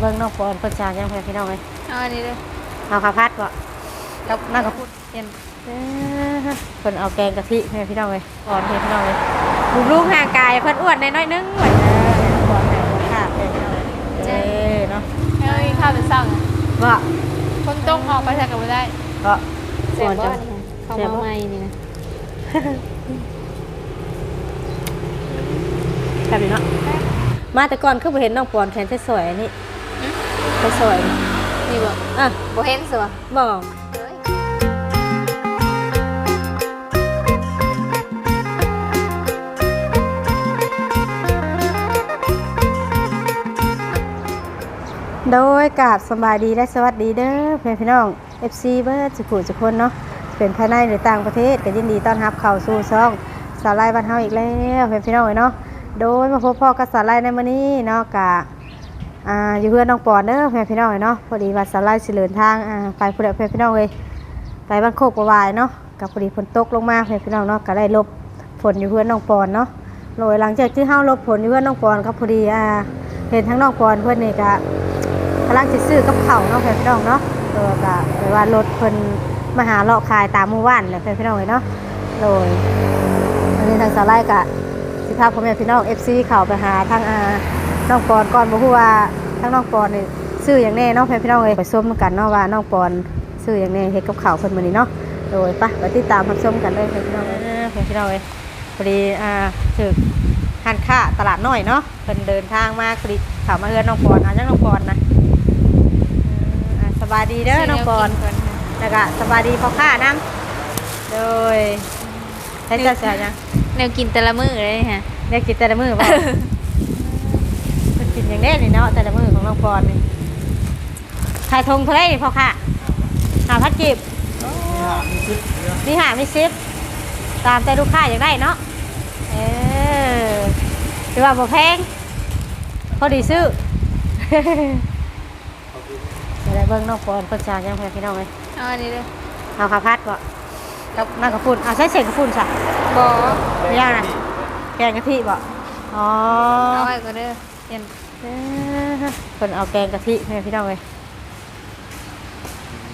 เบิ่งน้องปอนเพิ่นจางยังเพิ่นพี่น้องเอ้ยเอาอันนี้เลยเอาข้าวผัดบ่กับนั่งกับพูดเย็นเอ้อเพิ่นเอาแกงกะทิให้พี่น้องเอ้ยอ่อนให้พี่น้องเอ้ยบุกลูกห่างกายเพิ่นอ้วนน้อยๆนึงไว้เด้อปอนให้ค่ะให้พี่น้องเอ้ยเอ้ยเนาะเอาอีกข้าวเป็นสั่งว่าคนต้มออกไปใส่กับไม่ได้ก็เสียบจัว่างนี่เขามาใหม่นี่นะแบบนี้เนาะมาแต่ก่อนคือบ่เห็นน้องปอนแขนสวยๆอั นนี้สวยๆนี่นี่บ่อะบ่เห็นสิวะบ่โดยกราบสำบายดีและสวัสดีเด้อเพื่อนพี่น้อง FC เบิร์ดสุขุสุคนเนาะเป็นภายในหรือต่างประเทศก็ยินดีต้อนรับเข้าสู่ช่องสาวไลบ้านเฮาอีกแล้วเพื่อนพี่น้องเนาะโดยมาพบพ่อกับสาวไลในมื้อนี้เนาะกะ อ่าอยู่เพื่อนน้องปอนเด้อเพื่อนพี่น้องเนาะพอดีว่าสาวไลสิเดินทางอ่าไปพุ่นแหละเพื่อนพี่น้องเลยไปบ้านโคกประวายเนาะกับพอดีฝนตกลงมาเพื่อนพี่น้องเนาะก็ได้ลบฝนอยู่เพื่อนน้องปอนเนาะโดยหลังจากที่เฮาลบฝนอยู่เพื่อนน้องปอนก็พอดีอ่าเห็นทั้งน้องปอนเพื่อนนี่ก็กำลังจะซื้อกับเขาเนาะเพื่อนพี่น้องเนาะเออก็หรือว่ารถเพิ่นมาหาเลาะขายตามหมู่บ้านแหละเพื่อนพี่น้องเลยเนาะโดยอันนี้ทางสาไลกะสิพาพ่อแม่พี่น้อง FC เข้าไปหาทางอ่า น้องปอนก่อนบ่ฮู้ว่าทางน้องปอนนี่ซื้ออย่างแน่เนาะเพื่อนพี่น้องเลยไปส้มกันเนาะว่าน้องปอนซื้ออย่างแน่เฮ็ดกับข้าวเพิ่นมื้อนี้เนาะโดยไปไปติดตามรับชมกันเลยเพื่อนพี่น้องเอ้ยเพื่อนพี่น้องเลยพอดีอ่าถึกหันค่าตลาดน้อยเนาะเพิ่นเดินทางมาพอดีเข้ามาเฮือนน้องปอนเอาจังน้องปอนนะอ่าสบายดีเด้อน้องปอนแล้วก็สบายดีพ่อข้าน้ำโดยใช้เจ้าเสียยังแนวกินแต่ละมื้อเลยฮะเรียกกินแต่ละมือบ่มัน กินอย่างแน่นี่เนาะแต่ละมือของน้องปอนนี่ขายทงเท่าไหรนี่พ่อข้าหาพัดกีบนี่หาไม่ซิปตามใจลูกค้าอย่างได้เนาะเออถือว่าบ่แพงพอดีซื้อเดี๋ยวได้เบิ่งน้องปอนเพิ่นจางยังเพิ่นพี่น้องเลยเอาอันนี้เลยเอาข้าวผัดบ่กับน้ำกระปุ่นเอาใช้เศษกระปุ่นซะบ่ไม่ยากนะแกงกะทิบ่อ๋อเอาไว้ก็เด้อ เย็นเอ้อเพิ่นเอาแกงกะทิให้พี่น้องเลย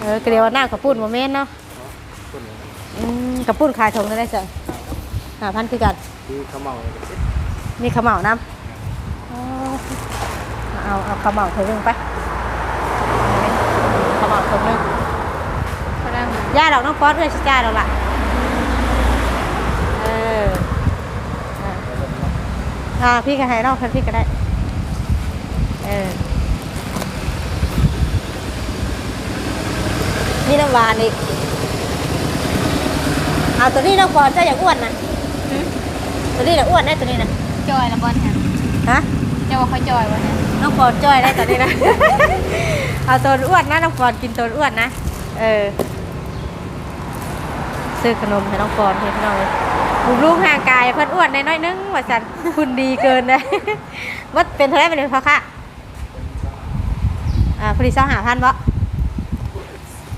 เออก็เรียกว่าน้ำกระปุ่นบ่แม่นเนาะอืมกระปุ่นขายถุงได้จ้ะหาพันคือกันคือเขาเมาเลยมีข้าวเหมาน้ำอ๋อเอาเอาข้าวเหมาถุงหนึงไปข้าวเหมาถุงหนึงเขาดังย่าดอกน้องป๊อตเลยชิจ้าดอกละเอออะอ่าพี่ก็ให้น้องเพิ่นพี่ก็ได้ เออนี่น้ำหวานอีกเอาตัวนี้น้องปอนเจ้าอยากอ้วนนะตัวนี้น่ะอ้วนได้ตัวนี้นะจอยละบอลฮะฮะเจ้าว่าเขาจอยบ่ฮะน้องปอนจ้อยได้ตัวนี้นะ เอาตัวอ้วนนะน้องปอนกินตัวอ้วนนะเออซื้อขนมให้น้องปอนให้พี่น้องเลยบุกลูกห่างกายเพิ่นอ้วนน้อยๆนึงว่าสันคุณดีเกินเลยว่าเป็นเท่าไหรเป็นพ่อค่ะ อ่าพอดีสองหาพันบ่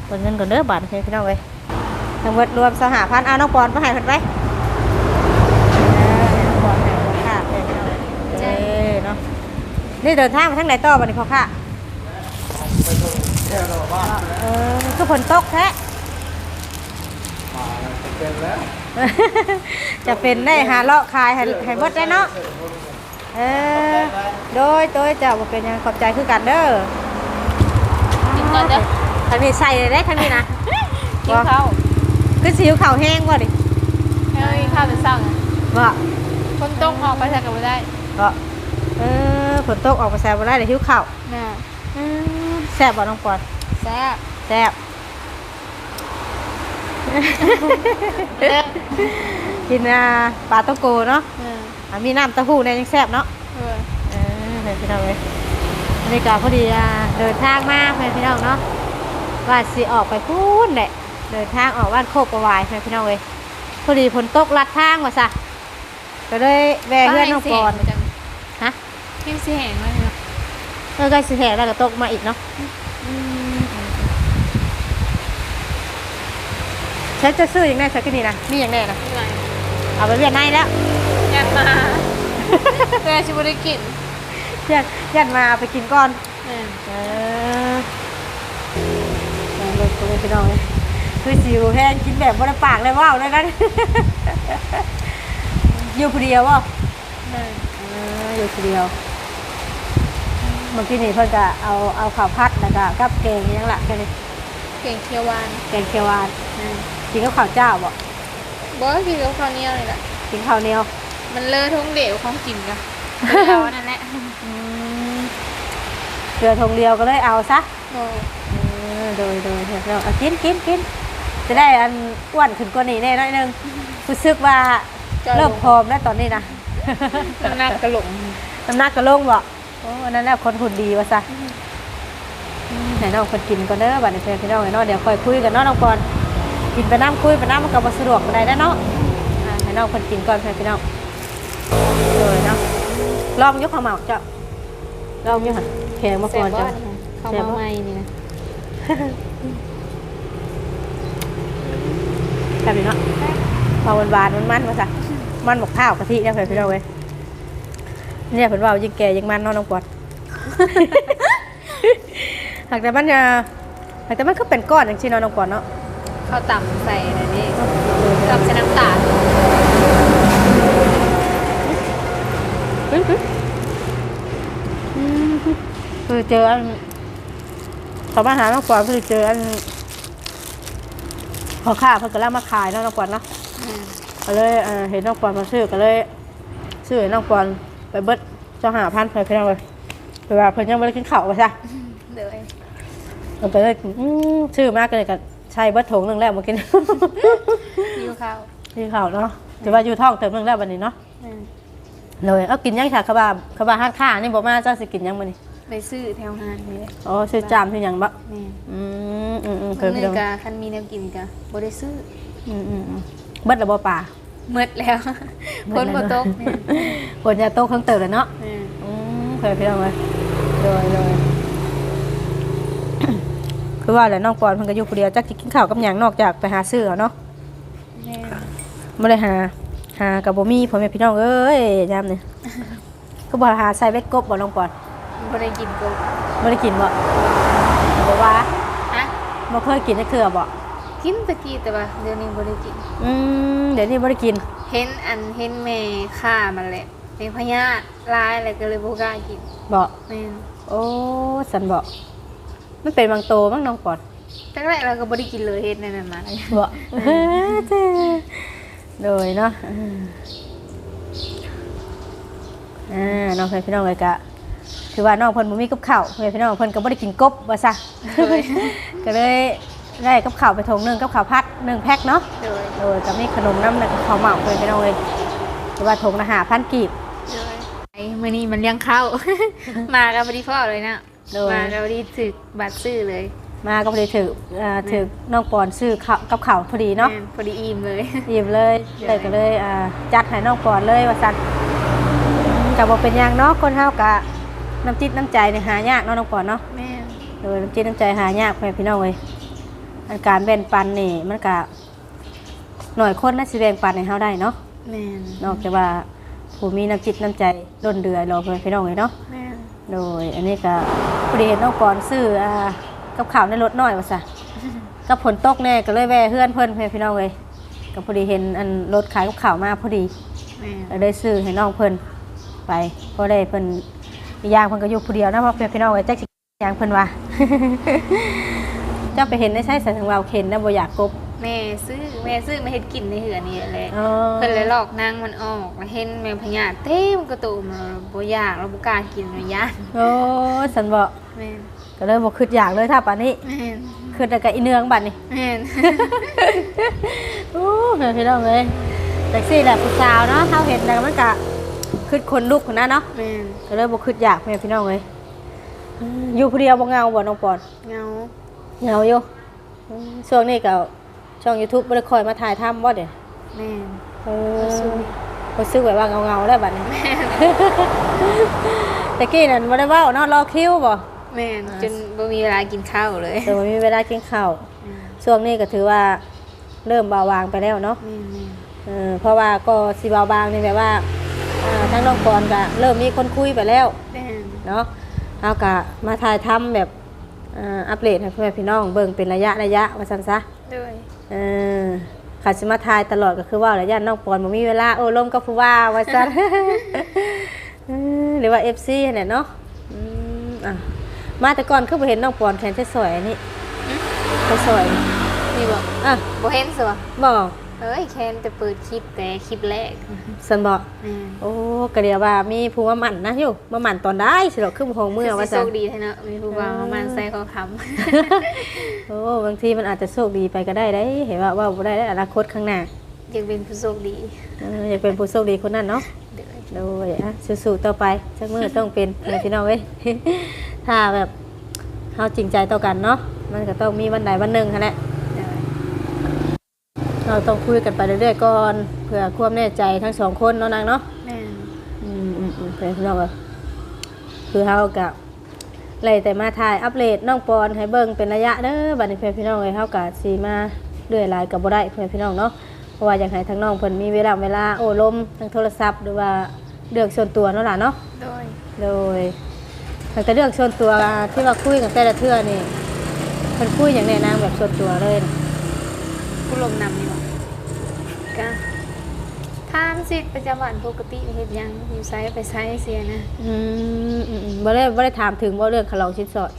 เปิดเงินก่อนเด้อบาทให้พี่น้องเลยทั้งหมดรวมสองหาพันเอาน้องปอนมาให้เพิ่นไปเออน้องปอนให้พ่อค่ะให้พี่น้องเลยเออเนาะนี่เดินทางมาทางไหนต่อบัดนี้พ่อค่ะแค่เราบ้านเออคือฝนตกแท้มาจะเป็นแล้วจะเป็นได้หาเลาะขายให้ให้หมดได้เนาะเออโดยโดยจะบ่เป็นหยังขอบใจคือกันเด้อ กินก่อนเด้อทันนี้ใส่เลยได้ทันนี้นะกินข้าวคือสิวข้าวแห้งบ่ดิเอาอีกข้าวเป็นสั่งบ่คนต้มออกไปใส่กับไม่ได้บ่เออฝนตกออกไปแซ่บบ่ได้เดี๋ยวหิวข้าวน่ะอืมแซ่บบ่น้องปอนแซ่บแซ่บเด้อกินอ่าปลาตะโกเนาะเอออะมีน้ำเต้าหู้เนี่ยยังแซ่บเนาะเออเออเพื่อนพี่น้องเล ยบรรยากาศพอดีอะเดินทางมากเพื่อนพี่น้องเนาะว่าสิออกไปพูนแหละเดินทางออกบ้านโคกประวายเพื่อนพี่น้องเลยพอดีฝนตกลัดทางว่าซะก็เลยแวะเพื่อนน้องปอนฮะพิมพ์สิแห้งไว้เนาะเออใกล้สิแหกแล้วก็ตกมาอีกเนาะใช้จะซื้ออย่างแน่ใช้ก็นี่นะมีอย่างแน่นะไม่ไหวเอาไปเวียนในแล้วยันมาเพื่อชิบุได้กิน ยันยันมาเอาไปกินก่อนอแม่นเออแม่รถตัวนี้พี่น้องเลยคือสิวแห้งกินแบบบ่ได้ปากเลยว่าวเลยนะอยู่ผู้เดียวบ่แม่นเอออยู่ผู้เดียวเมื่อกี้นี่เพิ่นก็เอาเอาข้าวผัดแล้วก็กับแกงอิหยังละแค่นี้เก่งเคียวหวานแกงเขียวหวานแม่นกินกับข้าวเจ้าบ่บ่กินกับข้าวเหนียวนี่แหละกินข้าวเหนียว มันเลอะทุ่งเหลวของกินกัน เรานั่นแหละอืมเกลือทงเดียวก็เลยเอาซะโอ้เออโดยโดยเถอะเราเอากินกินกินจะได้อันอ้วนขึ้นกว่านี้แน่น้อยหนึงรู้สึกว่าเริ่มพร้อมแล้วตอนนี้นะ น้ำหนักกระหลงน้ำหนักก็ลงบ่โอ้อันนั้นแหละคนหุ่นดีวะซะอืมให้น้องคนกินก่อนเด้อบัดนี้เพื่อนพี่น้องไอ้น้องเดี๋ยวค่อยคุยกันเนาะน้องก่อนกินไปน้ำคุยไปน้ำมันก็บ่สะดวกปานใดแล้วเนาะอ่าให้น้องคนกินก่อนเพื่อนพี่น้องเลยเนาะ ลองยกข้าวเหมาเจ้าลองยกหันแข็งมาก่อนจ้ะข้าวมาใหม่นี่นะแบบนี้เนาะพอหวานๆมันมันๆมาซะมันบอกข้าวกะทิได้เพื่อนพี่น้องเว้ยเนี่ยเพิ่นว่ายิ่งแก่ยิ่งมันเนาะน้องปอนหากแต่มันจะหากแต่มันก็เป็นก้อนอย่างที่เนาะน้องปอนเนาะข้าวต่ำใส่อะไรนี่ต่ำใส่น้ำตาล คือเจออันเขามาหาน้องปอนคือเจออันพอข้าเพิ่นก็แล้วมาขายเนาะน้องปอนเนาะอืมก็เลยเอ่อเห็นน้องปอนมาซื้อก็เลยซื้อให้น้องปอนไปเบิดเจ้าหาพันไปพี่น้องเลยไปว่าเพิ่นยังไม่ได้กินข้าวไปซะเดี๋ยวมันก็เลยอืมชื่อมากเลยกับใช่เบิดถุงหนึงแล้วเมื่อกี้ยูข้าวที่ข้าวเนาะถือว่าอยู่ท้องเติมหนึงแล้ววันนี้เนาะอืม เลยเอากินยังค่ะขบาขบาห้างค่านี่บอกมาเจ้าสิกินยังมื้อนี้ไปซื้อแถวห้างนี่แหละอ๋อซื้อจามซื้อหยังบ่แม่อืมอืมอืมเคเพิ่ยนไปนี่ดูกะคันมีแนวกินกะบ่ได้ซื้ออืมอืมอืมเบิดแล้วบ่ป่าเมดแล้วคนบ่ตกแม่ฝนจะตกเครื่องเติมเลยเนาะแม่อืมเคยไปดูเลยโดยโดยคือว่าแหละน้องปอนเพิ่นก็อยู่ผู้เดียวจักสิกินข้าวกับหยังนอกจากไปหาซื้อเอาเนาะแม่บ่ได้หา หากับบ่มีพ่อแม่พี่น้องเอ้ยยามนี้ก็บ่หาใส่เบ็ดกบบ่น้องปอนบ่ได้กินกบบ่ได้กินบ่บ่ว่าฮะบ่เคยกินจักเทื่อบ่กินตะกี้แต่ว่าเดี๋ยวนี้บ่ได้กิน อืมเดี๋ยวนี้บ่ได้กิน เห็นอันเห็นแม่ฆ่ามันแหละเป็นพญาติลายอะไรก็เลยบ่กล้ากินบ่แม่นโอ้สันบ่มันเป็นบางโตมั้งน้องปอนตั้งแรกเราก็บ่ได้กินเลยเฮ็ดนั่นน่ะมาบ่เฮ้อเจ้ โดยเนาะอืมอ่าน้องเพื่อนพี่น้องเลยกะคือว่าน้องเพิ่นบ่มีกับข้าวเพื่อนพี่น้องเพิ่นก็บ่ได้กินกบว่าซะก็เลยได้กับข้าวไปถงหนึงกับข้าวผัดหนึ่งแพ็คเนาะโดยโดยก็มีขนมน้ำแล้วก็ข้าวเหมาเพื่อนพี่น้องเลยคือว่าถงละ5,000กีบโดยไอ้มื้อนี้มันเลี้ยงข้าวมากันบ่ได้พ่อเลยนะโดยมากันบ่ได้ถึกบัตรซื้อเลย มาก็พอดีถืออ่าถือน้องปอนซื้อข้าวกับข้าวพอดีเนาะ แม่พอดีอิ่มเลย หยิบเลยเดี๋ยว เลยก็เลยอ่าจัดให้น้องปอนเลยว่าซั่นก็บ่เป็นหยังเนาะคนเฮากะน้ำจิตน้ำใจเนี่ยหายากเนาะน้องปอนเนาะแม่โดยน้ำจิตน้ำใจหายากแม่พี่น้องเว้ยอันการแบ่งปันนี่มันก็หน่อยคนน่าสิแบ่งปันให้เฮาได้เนาะแม่นอกจากว่าผู้มีน้ำจิตน้ำใจล้นเดือรอเพื่อนพี่น้องเลยเนาะแม่โดยอันนี้ก็พอดีเห็นน้องปอนซื้ออ่า กับข้าวในรถน้อยว่าซะกับฝนตกแน่ก็เลยแวะเพื่อนเพื่อนเพื่อนพี่น้องเลยก็พอดีเห็นอันรถขายกับข้าวมาพอดีแม่ก็ได้ซื้อให้น้องเพิ่นไปเพราะได้เพิ่นอีกอย่างเพิ่นก็อยู่ผู้เดียวนะเพราะเพื่อนพี่น้องเลยแจ็คสิอย่างเพิ่นว่าเจ้าไปเห็นได้ใช่สันเราเข็นนะบ่อยากกบแม่ซื้อแม่ซื้อมาเฮ็ดกินในเหือนี่แหละอ๋อเพิ่นเลยหลอกนางมันออกแล้วเห็นแมงพญาเต็มกระตูมเราบ่อยากเราบ่กล้ากินเราย่านโอ้สันบ่แม่น ก็เลยบ่คิดอยากเลยถ้าป่านนี้แม่นคิดแต่กับอีเนืองบัดนี้แม่น โอ้เพื่อนพี่น้องเลยแต่ซี่แหละผู้สาวเนาะเฮาเห็นแล้วมันก็คิดคนลุกคนนั้นเนาะแม่นก็เลยบ่คิดอยากเพื่อนพี่น้องเลยอืมอยู่ผู้เดียวบ่เหงาบ่น้องปอนเงาเหงาอยู่อืมช่วงนี้ก็ช่อง YouTube บ่ได้คอยมาถ่ายทำบ่เด้แม่นเออรู้สึกแบบว่าเหงาๆแล้วบัดนี้ตะกี้นั่นบ่ได้เว้าเนาะรอคิวบ่ แม่นจนบ่มีเวลากินข้าวเลยแต่บ่มีเวลากินข้าวอืมช่วงนี้ก็ถือว่าเริ่มเบาบางไปแล้วเนาะแม่นแม่นเออเพราะว่าก็สิเบาบางนี่แบบว่าอ่าทั้งน้องปอนก็เริ่มมีคนคุยไปแล้วแม่นเนาะเอากะมาถ่ายทำแบบอ่าอัปเดตให้พ่อแม่พี่น้องเบิ่งเป็นระยะระยะว่าซั่นซะ ด้วยเออขาสิมาถ่ายตลอดก็คือว่าระยะน้องปอนบ่มีเวลาโอ้ลมกับผู้ว่าว่าซั่น เออหรือว่า FC นั่นแหละเนาะอืมอะ มาแต่ก่อนคือบ่เห็นน้องปอนแทนที่สวยอันนี้เขาสวยนี่บอกอะบ่เห็นสิวะบอกเอ้ยแคนแต่เปิดคลิปแต่คลิปแรกสันบอกแม่นโอ้กะเดียวว่ามีผู้มาหมั่นนะอยู่มาหมั่นตอนได้สิหรอกคือบ่ฮงเมื่อว่าโชซั่น คดีแท้เนาะมีผู้บ่าวมามันใส่ขอคำโอ้บางทีมันอาจจะโชคดีไปก็ได้ได้เห็นว่าว่าบ่ได้ในอนาคตข้างหน้าอยากเป็นผู้โชคดี เอออยากเป็นผู้โชคดีคนนั้นเนาะเด้อ โดยอะสู้ๆต่อไปจักมือต้องเป็นเพื่อนพี่น้องเว้ยถ้าแบบเฮาจริงใจต่อกันเนาะมันก็ต้องมีวันใดวันหนึ่งค่ะแหละเด้อเราต้องคุยกันไปเรื่อยๆก่อนเพื่อความแน่ใจทั้งสองคนเนาะนางเนาะแม่นอืมอืมอืมเพื่อนพี่น้องเอ้ยคือเฮากับเลยแต่มาถ่ายอัปเดตน้องปอนให้เบิ่งเป็นระยะเด้อบัดนี้เพื่อนพี่น้องเอ้ยเฮาก็สิมาเรื่อยหลายก็บ่ได้เพื่อนพี่น้องเนาะ เพราะว่าอยากให้ทั้งน้องเพิ่นมีเวลาเวลาโอ้ลมทั้งโทรศัพท์หรือว่าเรื่องส่วนตัวเนาะล่ะเนาะโดยโดยมันก็เรื่องส่วนตัวที่ว่าคุยกับแต่ละเทื่อนี่มันคุยอย่างแน่นางแบบส่วนตัวเลยนะผู้ลมนำนี่บอกก็ทามสิทธิ์ประจำวันปกติเฮ็ดหยังอยู่ไซไปไซเสียนะอืมอืมอืมบ่ได้บ่ได้ถามถึงว่าเรื่องคารองชิดสอด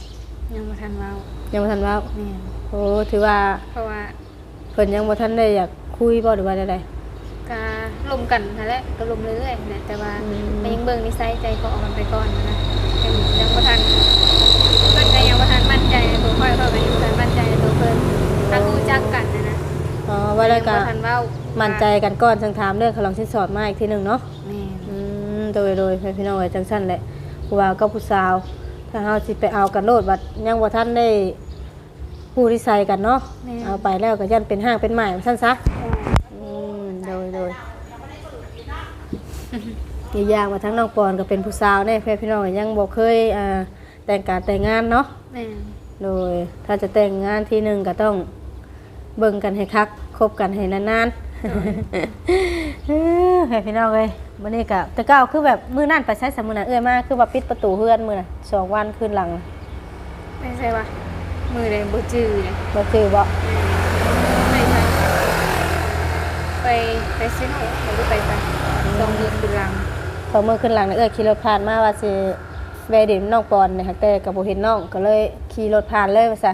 ยังบ่ทันเว้ายังบ่ทันเว่าแม่นโอ้ถือว่าเพราะว่าเพิ่นยังบ่ทันได้อยาก คุยบ่หรือว่าใดก็ลมกันนั่นแหละก็ลมเรื่อยๆนะแต่ว่าอืมก็ยังเบิ่งนิสัยใจคอมันไปก่อนนะยังยังบ่ทันเพิ่นก็ยังบ่ทันมั่นใจในตัวค่อยเขาก็ยังบ่ทันมั่นใจในตัวเพิ่นถ้ารู้จักกันนะนะๆอ๋อว่าแล้วก็ยังบ่ทันเว้ามั่นใจกันก่อนจังถามเรื่องคารองชิดสอดมาอีกทีหนึงเนาะแม่นอืมโดยโดยพี่น้องเอ้ยจังซั่นแหละผู้ว่าก็ผู้สาว ถ้าเฮาสิไปเอากันโลดบัดยังบ่ทันได้ผู้ที่ใส่กันเนาะแม่นเอาไปแล้วก็ยันเป็นห้างเป็นใหม่สั้นซะอืมโดยโดย อีกอย่างว่าทั้งน้องปอนก็เป็นผู้สาวเนี่ยเพื่อนพี่น้องก็ยังบอกเคยอ่าแต่งการแต่งงานเนาะ แม่นโดยถ้าจะแต่งงานทีหนึ่งก็ต้องเบิ่งกันให้คักคบกันให้นานๆเออเพื่อนพี่น้องเลยวันนี้ก็แต่ก้าวคือแบบมือนั่นไปใช้สมุนน่ะเอ้ยมากคือว่าปิดประตูเฮือนมือน่ะสองวันคืนหลังน่ะไม่ใช่ว่ามือใดบ่จื้อเลยบ่คือบ่ไม่ใช่ไปไปซิโนหรือไปไป สองมือคือลังพอเมื่อขึ้นหลังน่ะเอ้ยขี่รถผ่านมาว่าสิแวะดินน้องปอนเนี่ยค่ะแต่ก็บ่เห็นน้องก็เลยขี่รถผ่านเลยว่าซะ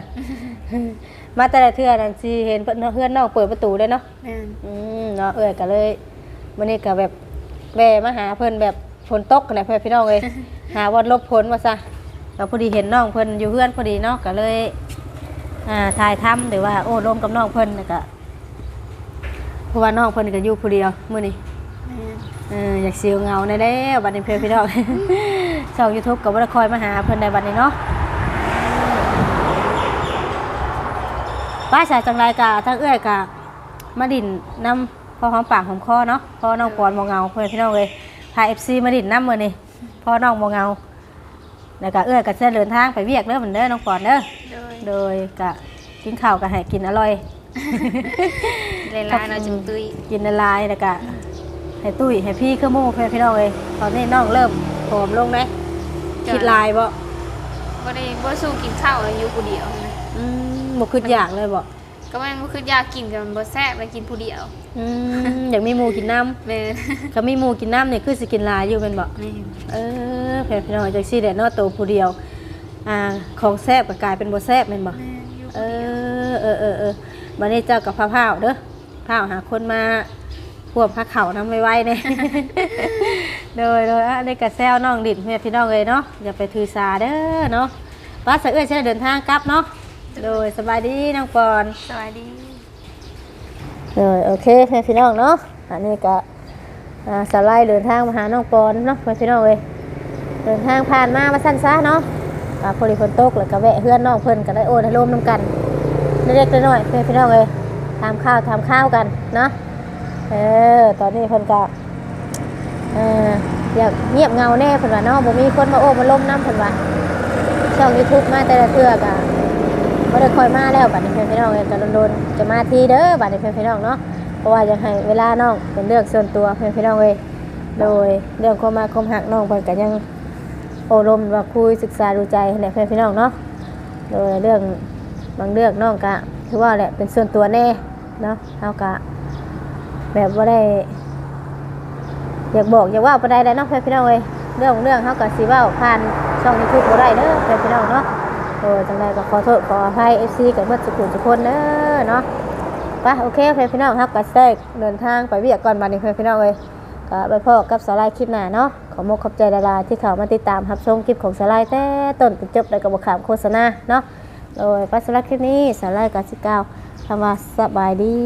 มาแต่ละเทื่อนั่นสิเห็นเพิ่นเฮือนน้องเปิดประตูได้เนาะแม่นอืมเนาะเอ้ยก็เลยวันนี้ก็แบบแวะมาหาเพิ่นแบบฝนตกกันนะเพื่อนพี่น้องเลยหาวันลบฝนมาซะเราพอดีเห็นน้องเพิ่นอยู่เพื่อนพอดีเนาะก็เลยอ่าถ่ายทำหรือว่าโอ้ร่วมกับน้องเพิ่นน่ะก็เพราะว่าน้องเพิ่นก็อยู่ผู้เดียวมื้อนี้ แม่น เอออยากสิวเหงาในได้วบัดนี้เพื่อนพี่น้องช่อง YouTube ก็บ่ได้คอยมาหาเพิ่นในบัดนี้เนาะป้าชายจังไรกะทั้งเอื้อยกะมาดินน้ำพอหอมปากหอมคอเนาะพอน้องปอนบ่เหงาเพื่อนพี่น้องเลยพา FC มาดินน้ำมื้อนี้พอน้องบ่เหงาแล้วก็เอื้อยก็จะเดินทางไปเวียกเด้อเหมือนเด้อน้องปอนเด้อโดยโดยกะกินข้าวก็ให้กินอร่อยเลลายเราจึงตุ้ยกินละลายแล้วก็ ให้ตุ้ยให้พี่คือหมู่เพื่อนพี่น้องเลยตอนนี้น้องเริ่มผอมลงไหมคิดลายบ่บ่ได้บ่สู้กินข้าวเลยอยู่ผู้เดียวนะอืมบ่คิดอยากเลยบ่ก็มันบ่คืออยากกินกันมันบ่แซ่บแล้วกินผู้เดียวอืมอยากมีหมูกินน้แม่นำก็มีหมูกินน้ำเนี่ยคือสิกินลายอยู่เป็นบ่แม่นเออเพื่อนพี่น้องจังซี่แหละเนาะตัวผู้เดียว อ่าของแซ่บก็กลายเป็นบ่แซ่บแม่นบ่แม่นอยู่เอผู้เดียวอเออเออเออวันนี้เจ้ากับพระพาวเด้อพาวหาคนมา พวกพระเขาน้ำไว้ๆเนี่ยโดยโดยอะในกระแซวน้องดิดแม่พี่น้องเลยเนาะอย่าไปถือสาเด้อเนาะป้าสะเอื้อยใช้เดินทางกลับเนาะโดยสบายดีน้องปอนสวัสดีโดยโอเคแม่พี่น้องเนาะอันนี้ก็อ่าสไลด์เดินทางมาหาน้องปอนเนาะแม่พี่น้องเลยเดินทางผ่านมามาสั้นซะเนาะอ่าพอดีฝนตกแล้วก็แวะเพื่อนน้องเพิ่นก็ได้โอนให้ร่มน้ำกันเล็กๆน้อยๆแม่พี่น้องเลยทำข้าวทำข้าวกันเนาะ เออ ตอนนี้เพิ่นก็เอออยากเงียบเงาแน่เพิ่นว่าเนาะบ่มีคนมาโอ้มาล้มน้ำเพิ่นว่าช่อง YouTube มาแต่ละเทื่อก็บ่ได้คอยมาแล้วบัดนี้เพิ่นพี่น้องเอ้ยก็โดนๆจะมาทีเด้อบัดนี้เพิ่นพี่น้องเนาะเพราะว่าอยากให้เวลาน้องเป็นเรื่องส่วนตัวเพื่นพี่น้องเลยโดยเรื่องความมาความหักน้องเพิ่นก็ยังโอลมว่าคุยศึกษาดูใจให้แหละเพื่อนพี่น้องเนาะโดยเรื่องบางเรื่องน้องกะถือว่าแหละเป็นส่วนตัวแน่เนาะเฮากะ แบบว่าได้ อยากบอกอยากว่าประใดได้เนาะเพื่อนพี่น้องเอ้ยเรื่องของเรื่องเฮากะสิเว้าผ่านช่องยูทูบบ่ได้เด้อเพื่อนพี่น้องเนาะโอ้จังไดก็ขอโทษขออภัย FC กับเมื่อสุขุมทุคนเด้อเนาะไปโอเคเพื่อนพี่น้องครับก็แทรกเดินทางไปเวียกก่อนบัดนี้เพื่อนพี่น้องเอ้ยก็ไปพอกับสาลายคลิปหน้าเนาะขอมกขอบใจดาราที่เขามาติดตามรับชมคลิปของสาลายแต่ต้นจนจบแล้ก็บอกขามโฆษณาเนาะโดยปัสสาวะคลิปนี้สาลายกาสิเก้าทำมาสบายดี